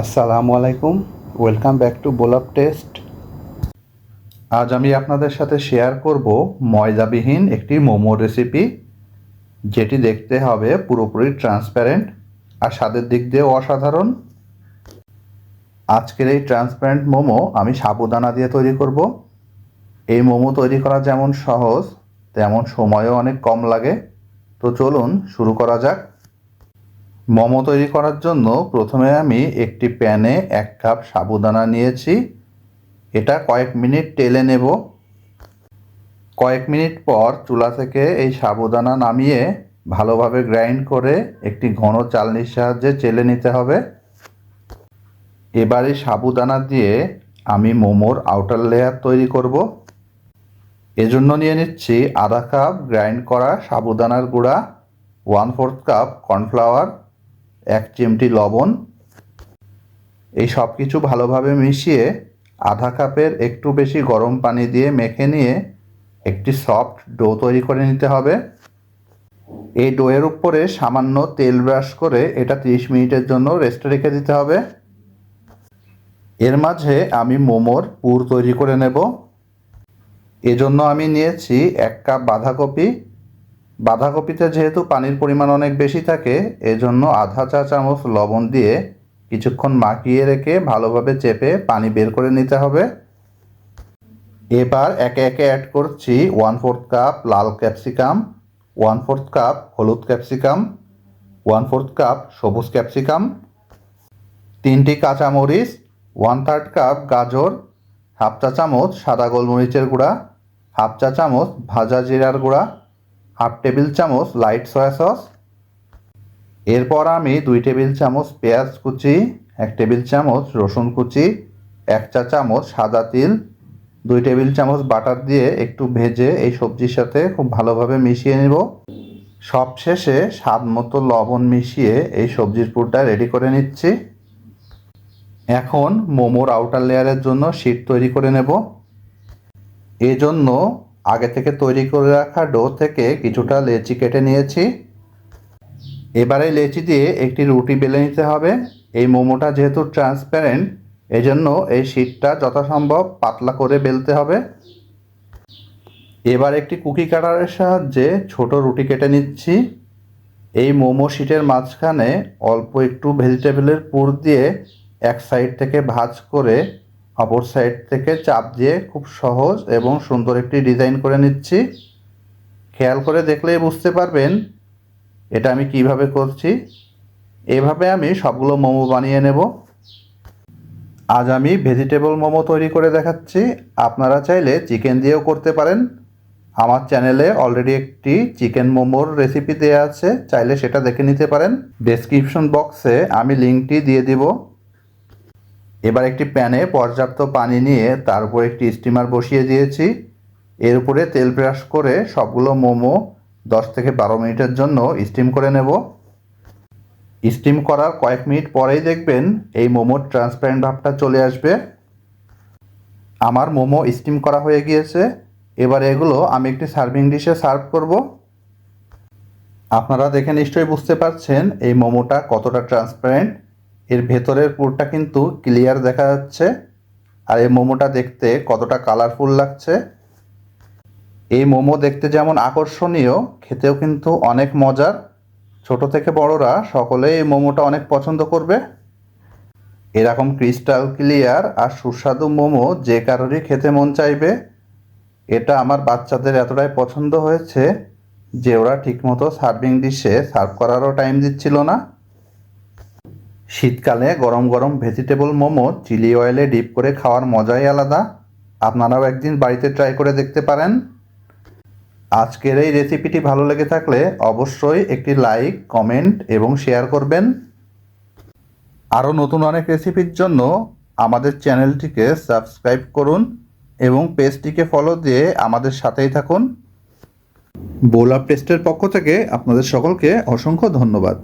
আসসালামু আলাইকুম। Welcome back to বোলাপ টেস্ট আজ আমি আপনাদের সাথে শেয়ার করব ময়দাবিহীন একটি মোমো রেসিপি যেটি দেখতে হবে পুরোপুরি ট্রান্সপ্যারেন্ট আর স্বাদের দিক দিয়েও অসাধারণ। আজকের এই ট্রান্সপ্যারেন্ট মোমো আমি সাবুদানা দিয়ে তৈরি করব। এই মোমো তৈরি করা যেমন সহজ, তেমন সময়ও অনেক কম লাগে। তো চলুন শুরু করা যাক। মোমো তৈরি করার জন্য প্রথমে আমি একটি প্যানে এক কাপ সাবুদানা নিয়েছি। এটা কয়েক মিনিট টেলে নেব। কয়েক মিনিট পর চুলা থেকে এই সাবুদানা নামিয়ে ভালোভাবে গ্রাইন্ড করে একটি ঘন চালনির সাহায্যে চেলে নিতে হবে। এবার সাবুদানা দিয়ে আমি মোমোর আউটার লেয়ার তৈরি করব। এজন্য নিয়ে নিচ্ছি আধা কাপ গ্রাইন্ড করা সাবুদানার গুঁড়া ওয়ান ফোর্থ কাপ কর্নফ্লাওয়ার এক চিমটি লবণ, এই সব কিছু ভালোভাবে মিশিয়ে আধা কাপের একটু বেশি গরম পানি দিয়ে মেখে নিয়ে একটি সফট ডো তৈরি করে নিতে হবে। এই ডোয়ের উপরে সামান্য তেল ব্রাশ করে এটা 30 মিনিটের জন্য রেস্টে রেখে দিতে হবে। এর মাঝে আমি মোমোর পুর তৈরি করে নেব। এজন্য আমি নিয়েছি এক কাপ বাঁধাকপি বাঁধাকপিতে যেহেতু পানির পরিমাণ অনেক বেশি থাকে, এজন্য আধা চা চামচ লবণ দিয়ে কিছুক্ষণ মাখিয়ে রেখে ভালোভাবে চেপে পানি বের করে নিতে হবে। এবার একে একে অ্যাড করছি ওয়ান ফোর্থ কাপ লাল ক্যাপসিকাম ওয়ান ফোর্থ কাপ হলুদ ক্যাপসিকাম ওয়ান ফোর্থ কাপ সবুজ ক্যাপসিকাম তিনটি কাঁচামরিচ ওয়ান থার্ড কাপ গাজর হাফ চা চামচ সাদা গোলমরিচের গুঁড়া হাফ চা চামচ ভাজা জিরার গুঁড়া হাফ টেবিল চামচ লাইট সয়া সস। এরপর আমি দুই টেবিল চামচ পেঁয়াজ কুচি, এক টেবিল চামচ রসুন কুচি, এক চা চামচ সাদা তিল, দুই টেবিল চামচ বাটার দিয়ে একটু ভেজে এই সবজির সাথে খুব ভালোভাবে মিশিয়ে নেব। সব শেষে স্বাদ মতো লবণ মিশিয়ে এই সবজির পুরটা রেডি করে নিচ্ছি। এখন মোমোর আউটার লেয়ারের জন্য শীট তৈরি করে নেব। এজন্য আগে থেকে তৈরি করে রাখা ডো থেকে কিছুটা লেচি কেটে নিয়েছি। এবারে লেচি দিয়ে একটি রুটি বেলে নিতে হবে। এই মোমোটা যেহেতু ট্রান্সপ্যারেন্ট এজন্য এই শীটটা যথাসম্ভব পাতলা করে বেলতে হবে। এবার একটি কুকি কাটারের সাহায্যে ছোট রুটি কেটে নিচ্ছি। এই মোমো শিটের মাঝখানে অল্প একটু ভেজিটেবলের পুর দিয়ে এক সাইড থেকে ভাজ করে অপর সাইড থেকে চাপ দিয়ে খুব সহজ এবং সুন্দর একটি ডিজাইন করে নিচ্ছি। খেয়াল করে দেখলেই বুঝতে পারবেন এটা আমি কীভাবে করছি। এভাবে আমি সবগুলো মোমো বানিয়ে নেব। আজ আমি ভেজিটেবল মোমো তৈরি করে দেখাচ্ছি। আপনারা চাইলে চিকেন দিয়েও করতে পারেন। আমার চ্যানেলে অলরেডি একটি চিকেন মোমোর রেসিপি দেওয়া আছে। চাইলে সেটা দেখে নিতে পারেন। ডেসক্রিপশন বক্সে আমি লিঙ্কটি দিয়ে দিব। এবার একটি প্যানে পর্যাপ্ত পানি নিয়ে তার উপর একটি স্টিমার বসিয়ে দিয়েছি। এর উপরে তেল ব্রাশ করে সবগুলো মোমো দশ থেকে বারো মিনিটের জন্য স্টিম করে নেব। স্টিম করার কয়েক মিনিট পরেই দেখবেন এই মোমোর ট্রান্সপারেন্ট ভাবটা চলে আসবে। আমার মোমো স্টিম করা হয়ে গিয়েছে। এবার এগুলো আমি একটি সার্ভিং ডিশে সার্ভ করব। আপনারা দেখে নিশ্চয়ই বুঝতে পারছেন এই মোমোটা কতটা ট্রান্সপারেন্ট এর ভেতরের পুরটা কিন্তু ক্লিয়ার দেখা যাচ্ছে। আর এই মোমোটা দেখতে কতটা কালারফুল লাগছে। এই মোমো দেখতে যেমন আকর্ষণীয়, খেতেও কিন্তু অনেক মজার। ছোট থেকে বড়রা সকলেই এই মোমোটা অনেক পছন্দ করবে। এরকম ক্রিস্টাল ক্লিয়ার আর সুস্বাদু মোমো যে কারোরই খেতে মন চাইবে। এটা আমার বাচ্চাদের এতটাই পছন্দ হয়েছে যে ওরা ঠিকমতো সার্ভিং ডিশে সার্ভ করারও টাইম দিচ্ছিল না। শীতকালে গরম গরম ভেজিটেবল মোমো, চিলি অয়েলে ডিপ করে খাওয়ার মজাই আলাদা। আপনারাও একদিন বাড়িতে ট্রাই করে দেখতে পারেন। আজকের এই রেসিপিটি ভালো লেগে থাকলে অবশ্যই একটি লাইক, কমেন্ট এবং শেয়ার করবেন। আরও নতুন অনেক রেসিপির জন্য আমাদের চ্যানেলটিকে সাবস্ক্রাইব করুন এবং পেজটিকে ফলো দিয়ে আমাদের সাথেই থাকুন। বোলা পেস্টের পক্ষ থেকে আপনাদের সকলকে অসংখ্য ধন্যবাদ।